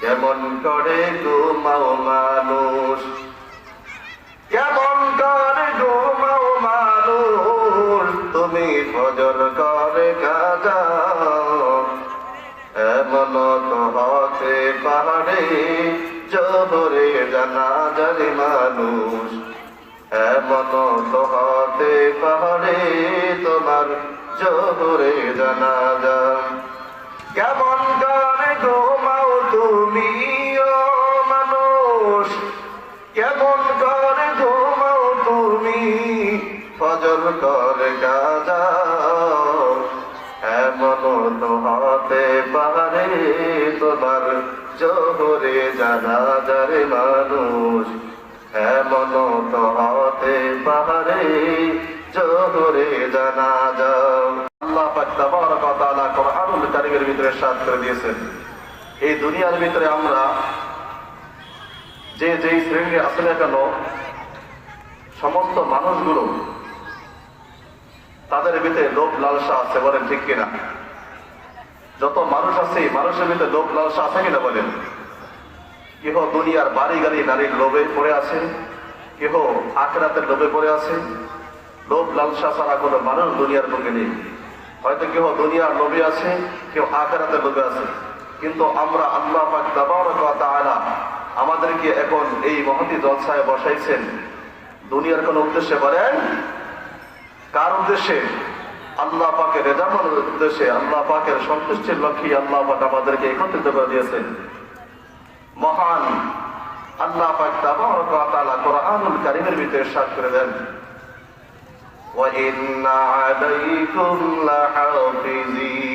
কেমন করে ঘুমাও মানুষ কেমন করে ঘুমাও মানুষ, তুমি ফজর করে এমন তো হতে পারে জানা জানি মানুষ। এমন তো হতে পারে, তোমার জোহরে জানা যান কেমন কেমন করে ঘুমাও তুমি? ফজর করে গাজা এমন তো হতে পারে তোমার জোহরে জানা যারে মানুষ। এমন তো হতে পারে জোহরে জানা যাও আল্লাহ পাক তাবারক ওয়া তাআলা কোরআনুল কারীমের ভিতরে সাত করে দিয়েছেন। এই দুনিয়ার ভিতরে আমরা যে যেই শ্রেণি আছে না কেন সমস্ত মানুষগুলো তাদের ভিতরে লোভ লালসা আছে বলেন ঠিক কিনা? যত মানুষ আছে মানুষের ভিতরে লোভ লালসা আছে কিনা বলেন? কেহ দুনিয়ার বাড়ি গাড়ি নারীর লোভে পড়ে আছে, কেহ আখরাতের লোভে পড়ে আছে। লোভ লালসা ছাড়া কোনো মানুষ দুনিয়ার বুকে নেই। হয়তো কেহ দুনিয়ার লোভে আছে কেউ আখরাতের লোভে আছে। কিন্তু আমরা আল্লাহ পাক আমাদেরকে এখন এই মহতি জলসায় বসাইছেন দুনিয়ার কোন উদ্দেশ্যে বলেন কার উদ্দেশ্যে আল্লাহ পাকের রেজামনের উদ্দেশ্যে আল্লাহ পাকের সন্তুষ্টির লক্ষ্যে আল্লাহ পাক আমাদেরকে একত্রিত করে দিয়েছেন মহান আল্লাহ পাক তাবারক ওয়া তাআলা কোরআনুল কারীমের ভিতরে ইরশাদ করে দেন وَإِنَّ عَلَيْكُمْ لَحَافِظِينَ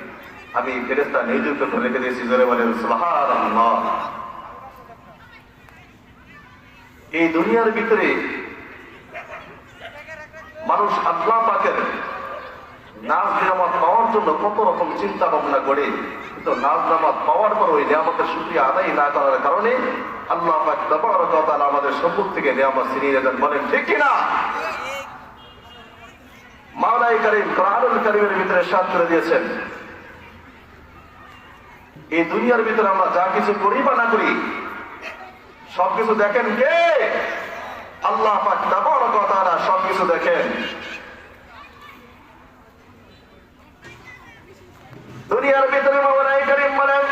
আমি ফেরেশতা নিযুক্ত করে রেখে দিয়েছি, জোরে বলেন এই দুনিয়ার ভিতরে মানুষ আল্লাহ পাকের নাচ নিয়ামত পাওয়ার জন্য কত রকম চিন্তা ভাবনা করে কিন্তু নাচ নামাজ পাওয়ার পর ওই নিয়ামতের সুক্রিয়া আদায় না করার কারণে আল্লাহ পাক ওয়া তাআলা আমাদের সম্মুখ থেকে নিয়ামত ছিনিয়ে নেন বলেন, ঠিক কিনা? মাওলাই করিম কারীমের ভিতরে সাত করে দিয়েছেন এই দুনিয়ার ভিতরে আমরা যা কিছু করি বা না করি, সবকিছু দেখেন কে? আল্লাহ পাক তাআলা সবকিছু দেখেন। দুনিয়ার ভিতরে মাওলাই করিম বলেন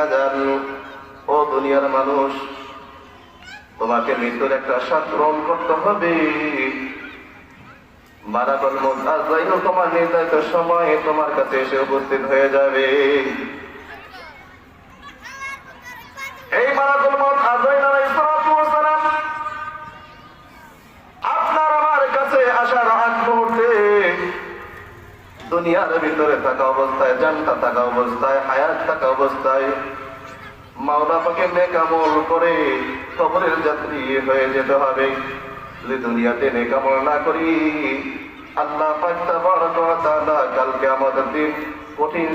আজাল ও দুনিয়ার মানুষ, তোমাকে মৃত্যুর একটা স্বাদ করতে হবে। মত আজরাইল তোমার নির্ধারিত সময়ে তোমার কাছে এসে উপস্থিত হয়ে যাবে। এই মত আজরাইল আলাইহিস সালাতু ওয়াস সালাম। আপনার আমার কাছে আসার আগ মুহূর্তে দুনিয়ার ভিতরে থাকা অবস্থায় জানটা থাকা অবস্থায়, হায়াত থাকা অবস্থায় মাওলা পাকে নেকামল করে কবরের যাত্রী হয়ে যেতে হবে। যদি দুনিয়াতে নেকামল না করি আল্লাহ পাক তাবারক ওয়া তাআলা কালকে আমাদের দিন কঠিন